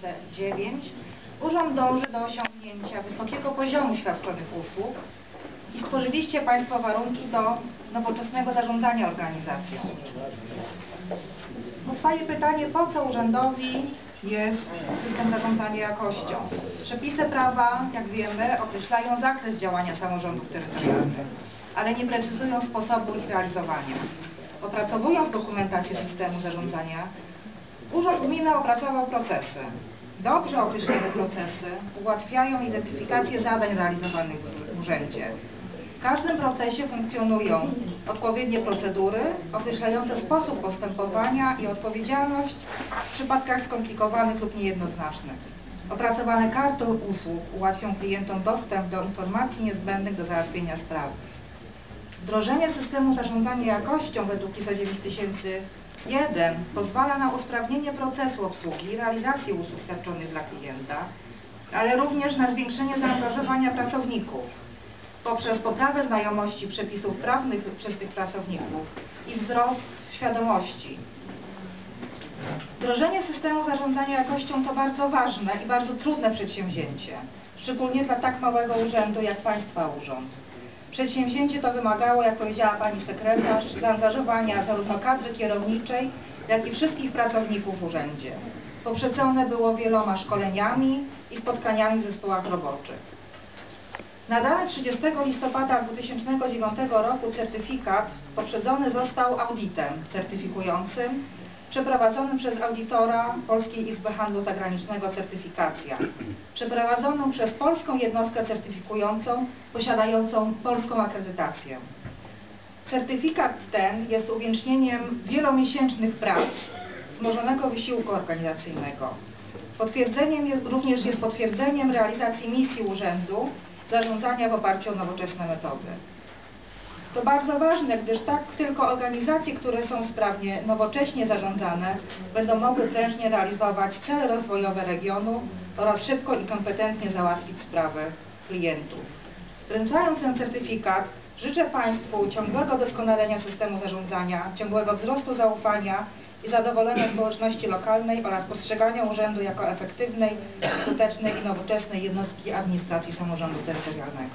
2009 Urząd dąży do osiągnięcia wysokiego poziomu świadczonych usług i stworzyliście Państwo warunki do nowoczesnego zarządzania organizacją. Powstaje pytanie, po co urzędowi jest system zarządzania jakością? Przepisy prawa, jak wiemy, określają zakres działania samorządów terytorialnych, ale nie precyzują sposobu ich realizowania. Opracowując dokumentację systemu zarządzania, Urząd Gminy opracował procesy. Dobrze określone procesy ułatwiają identyfikację zadań realizowanych w urzędzie. W każdym procesie funkcjonują odpowiednie procedury określające sposób postępowania i odpowiedzialność w przypadkach skomplikowanych lub niejednoznacznych. Opracowane karty usług ułatwią klientom dostęp do informacji niezbędnych do załatwienia spraw. Wdrożenie systemu zarządzania jakością według ISO 9001 pozwala na usprawnienie procesu obsługi i realizacji usług świadczonych dla klienta, ale również na zwiększenie zaangażowania pracowników poprzez poprawę znajomości przepisów prawnych przez tych pracowników i wzrost świadomości. Wdrożenie systemu zarządzania jakością to bardzo ważne i bardzo trudne przedsięwzięcie, szczególnie dla tak małego urzędu jak Państwa Urząd. Przedsięwzięcie to wymagało, jak powiedziała Pani Sekretarz, zaangażowania zarówno kadry kierowniczej, jak i wszystkich pracowników w urzędzie. Poprzedzone było wieloma szkoleniami i spotkaniami w zespołach roboczych. Nadany 30 listopada 2009 roku certyfikat poprzedzony został audytem certyfikującym przeprowadzonym przez audytora Polskiej Izby Handlu Zagranicznego Certyfikacja, przeprowadzoną przez polską jednostkę certyfikującą posiadającą polską akredytację. Certyfikat ten jest uwiecznieniem wielomiesięcznych prac, wzmożonego wysiłku organizacyjnego. Potwierdzeniem jest, również jest potwierdzeniem realizacji misji urzędu zarządzania w oparciu o nowoczesne metody. To bardzo ważne, gdyż tak tylko organizacje, które są sprawnie, nowocześnie zarządzane, będą mogły prężnie realizować cele rozwojowe regionu oraz szybko i kompetentnie załatwić sprawy klientów. Wręczając ten certyfikat, życzę Państwu ciągłego doskonalenia systemu zarządzania, ciągłego wzrostu zaufania i zadowolenia społeczności lokalnej oraz postrzegania urzędu jako efektywnej, skutecznej i nowoczesnej jednostki administracji samorządu terytorialnego.